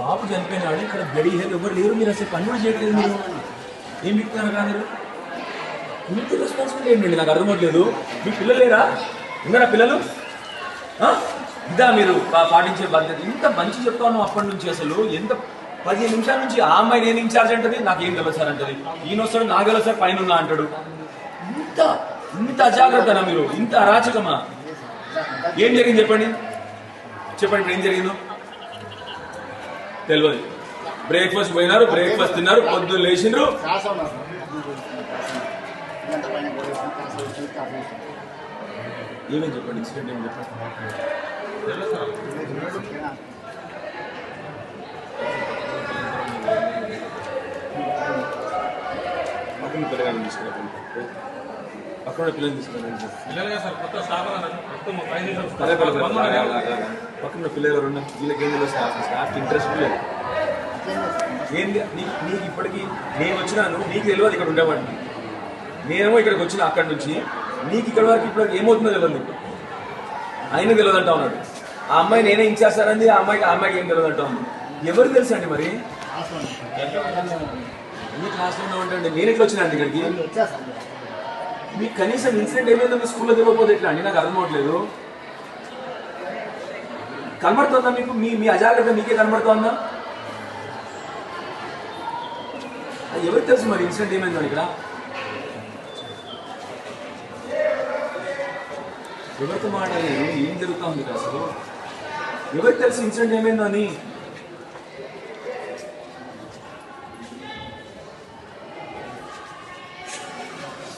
బాబు చనిపోయినాడు ఇక్కడ గడి హెల్ ఎవరు లేరు మీరు అసలు పని కూడా చేయట్లేదు మీరు. ఏం చెప్తున్నారు కదా మీరు? ఇంత రెస్పాన్సిబిలిటీ ఏంటండి నాకు అర్థమవట్లేదు. మీ పిల్లలు లేరా? ఉన్నారా పిల్లలు? ఇదా మీరు పాటించే బాధ్యత. ఇంత మంచి చెప్తాను అప్పటి నుంచి అసలు. ఎంత పదిహేను నిమిషాల నుంచి ఆ అమ్మాయి నేను ఇన్ఛార్జ్ అంటది నాకేం తెలియదు సార్ అంటది. ఈయన వస్తాడు నాకు తెలియదు సార్ పైన ఉన్నా అంటాడు. ఇంత ఇంత అజాగ్రత్తనా మీరు? ఇంత అరాచకమా? ఏం జరిగింది చెప్పండి. చెప్పండి ఇప్పుడు ఏం జరిగిందో? తెలియదు బ్రేక్ఫాస్ట్ పోయినారు బ్రేక్ఫాస్ట్ తిన్నారు పొద్దున్న లేచిండ్రు ఏమేమి చెప్పండి? ఇన్సిడెంట్ ఏమి చెప్పండి? ఓకేనా? పక్కన పిల్లగాని తీసుకురండి పక్కన పిల్లలు ఎవరు వీళ్ళకి ఏం తెలియదు స్టాఫ్ ఇంట్రెస్ట్ లేదు. ఏంది? నీకు నీకు ఇప్పటికీ నేను వచ్చినాను నీకు తెలియదు ఇక్కడ ఉండేవాడిని. నేనేమో ఇక్కడికి వచ్చిన అక్కడి నుంచి నీకు ఇక్కడ వరకు ఇప్పుడు ఏమవుతుందో తెలియదు నీకు. ఆయన తెలియదు అంటా ఉన్నాడు. ఆ అమ్మాయి నేనే ఇచ్చేస్తానంది ఆ అమ్మాయికి ఆ అమ్మాయికి ఏం తెలియదు అంటా ఉంది. ఎవరు తెలుసు అండి మరి. మీ క్లాస్లో ఉంటాండి నేను ఎట్లా వచ్చినా అండి ఇక్కడికి? మీకు కనీసం ఇన్సిడెంట్ ఏమైందో మీ స్కూల్లో తెలియకపోతే ఎట్లా? అండి నాకు అర్థం అవ్వట్లేదు. కనబడుతుందా మీకు? మీ మీ అజాగ్రత్త మీకే కనబడుతుందా? ఎవరికి తెలుసు మరి ఇన్సిడెంట్ ఏమైందో ఇక్కడ? ఎవరితో మాట్లాడలేదు ఏం జరుగుతుంది అసలు? ఎవరికి తెలుసు ఇన్సిడెంట్ ఏమైందో అని?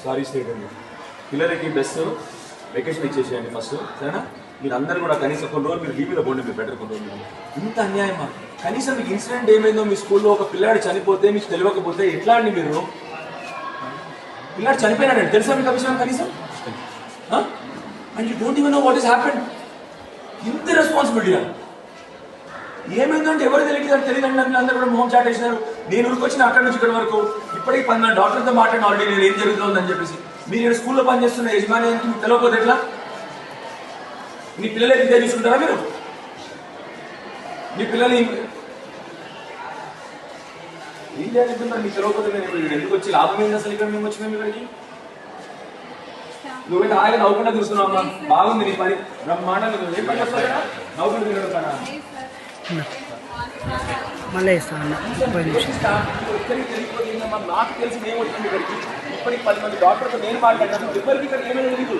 సారీ స్టేట్ అండి. పిల్లలకి బెస్ట్ వెకేషన్ ఇచ్చేసేయండి ఫస్ట్ సరేనా? మీరు అందరు కూడా కనీసం కొన్ని రోజులు మీరు లీవ్లో పోండి మీరు బెటర్ కొన్ని రోజులు ఇంత అన్యాయమా కనీసం మీకు ఇన్సిడెంట్ ఏమైందో మీ స్కూల్లో ఒక పిల్లాడు చనిపోతే మీకు తెలియకపోతే ఎట్లా అండి మీరు? పిల్లాడు చనిపోయినాడండి తెలుసా మీకు విషయం కనీసం? And you don't even know what is happen ఇంత రెస్పాన్సిబిలిటీ ఏమైందంటే ఎవరు తెలియదు తెలియదండి నన్ను అందరూ కూడా మొహం చాటేసినారు. నేను ఊరికొచ్చిన అక్కడి నుంచి ఇక్కడ వరకు ఇప్పటికి పది డాక్టర్తో మాట్లాడిన ఆల్రెడీ నేను ఏం జరుగుతుందని చెప్పేసి. మీరు ఇక్కడ స్కూల్లో పనిచేస్తున్న యజమానికి మీకు తెలియకపోతే ఎట్లా? మీ పిల్లలే విద్య తీసుకుంటారా మీరు? మీ పిల్లలు ఏం చేస్తున్నారు మీకు తెలియకపోతే నేను ఇప్పుడు ఎందుకు వచ్చి లాభం ఏంది అసలు ఇక్కడ మేము వచ్చి మేము ఇక్కడికి? నువ్వేంటి హాయిగా నవ్వకుండా చూస్తున్నావు అమ్మా. బాగుంది నీ పని. బ్రహ్మాండంగా ఉంది. ఏ పని చేస్తావు ఇక్కడ? నవ్వుకుంటూ తినడం మళ్ళీ ఇస్తాను ముప్పై నిమిషం. నాకు తెలిసి నేను వచ్చింది ఇక్కడికి ఇప్పటికి పది మంది డాక్టర్తో నేను మాట్లాడాను ఎవరికి ఇక్కడ ఏమైనా తెలియదు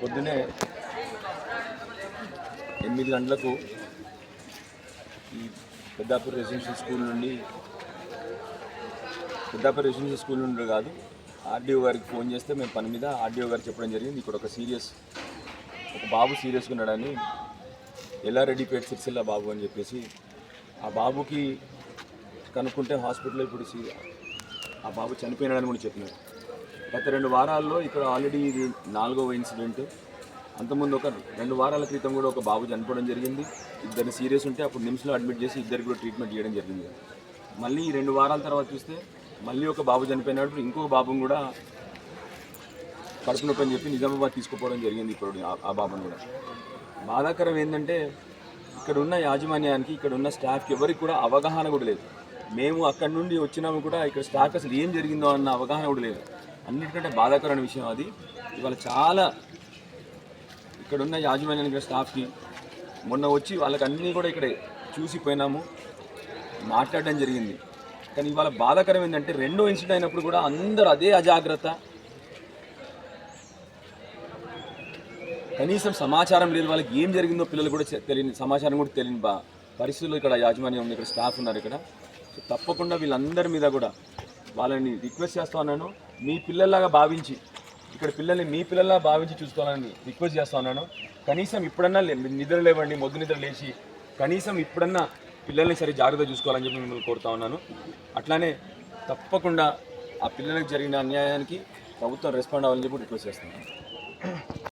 పొద్దునే ఎనిమిది గంటలకు ఈ పెద్దాపూర్ రెసిడెన్షియల్ స్కూల్ నుండి పెద్దాపేట రెసిడెన్షియల్ స్కూల్ నుండి కాదు ఆర్డీఓ గారికి ఫోన్ చేస్తే మేము పని మీద ఆర్డీఓ గారు చెప్పడం జరిగింది. ఇక్కడ ఒక సీరియస్ ఒక బాబు సీరియస్గా ఉన్నాడని. ఎల్లారెడ్డిపేట సిరిసిల్ల బాబు అని చెప్పేసి ఆ బాబుకి కనుక్కుంటే హాస్పిటల్లో ఇప్పుడు ఆ బాబు చనిపోయినాడని కూడా చెప్పినారు. గత రెండు వారాల్లో ఇక్కడ ఆల్రెడీ ఇది నాలుగవ ఇన్సిడెంట్. అంతకుముందు ఒక రెండు వారాల క్రితం కూడా ఒక బాబు చనిపోవడం జరిగింది. ఇద్దరు సీరియస్ ఉంటే అప్పుడు నిమ్స్లో అడ్మిట్ చేసి ఇద్దరికి కూడా ట్రీట్మెంట్ చేయడం జరిగింది. మళ్ళీ రెండు వారాల తర్వాత చూస్తే మళ్ళీ ఒక బాబు చనిపోయినప్పుడు ఇంకో బాబుని కూడా కడుపు నొప్పి అని చెప్పి నిజామాబాద్ తీసుకుపోవడం జరిగింది ఇప్పుడు ఆ- బాబుని కూడా. బాధాకరం ఏంటంటే ఇక్కడ ఉన్న యాజమాన్యానికి ఇక్కడ ఉన్న స్టాఫ్కి ఎవరికి కూడా అవగాహన కూడా లేదు. మేము అక్కడి నుండి వచ్చినాము కూడా ఇక్కడ స్టాఫ్ అసలు ఏం జరిగిందో అన్న అవగాహన కూడా లేదు. అన్నిటికంటే బాధాకరమైన విషయం అది. ఇవాళ చాలా ఇక్కడ ఉన్న యాజమాన్యానికి స్టాఫ్కి మొన్న వచ్చి వాళ్ళకి అన్నీ కూడా ఇక్కడ చూసిపోయినాము మాట్లాడడం జరిగింది. కానీ ఇవాళ బాధాకరం ఏంటంటే రెండో ఇన్సిడెంట్ అయినప్పుడు కూడా అందరూ అదే అజాగ్రత్త. కనీసం సమాచారం లేదు వాళ్ళకి ఏం జరిగిందో పిల్లలు కూడా తెలియని సమాచారం కూడా తెలియని బా పరిస్థితుల్లో ఇక్కడ యాజమాన్యం ఉంది ఇక్కడ స్టాఫ్ ఉన్నారు ఇక్కడ. సో తప్పకుండా వీళ్ళందరి మీద కూడా వాళ్ళని రిక్వెస్ట్ చేస్తా ఉన్నాను. మీ పిల్లల్లాగా భావించి ఇక్కడ పిల్లల్ని మీ పిల్లల్లా భావించి చూసుకోవాలని రిక్వెస్ట్ చేస్తా ఉన్నాను. కనీసం ఇప్పుడన్నా లే- నిద్ర లేవండి మొద్దు నిద్ర లేచి కనీసం ఇప్పుడన్నా పిల్లల్ని సరి జాగ్రత్త చూసుకోవాలని చెప్పి మిమ్మల్ని కోరుతా ఉన్నాను. అట్లానే తప్పకుండా ఆ పిల్లలకు జరిగిన అన్యాయానికి ప్రభుత్వం రెస్పాండ్ అవ్వాలని చెప్పి రిక్వెస్ట్ చేస్తున్నాను.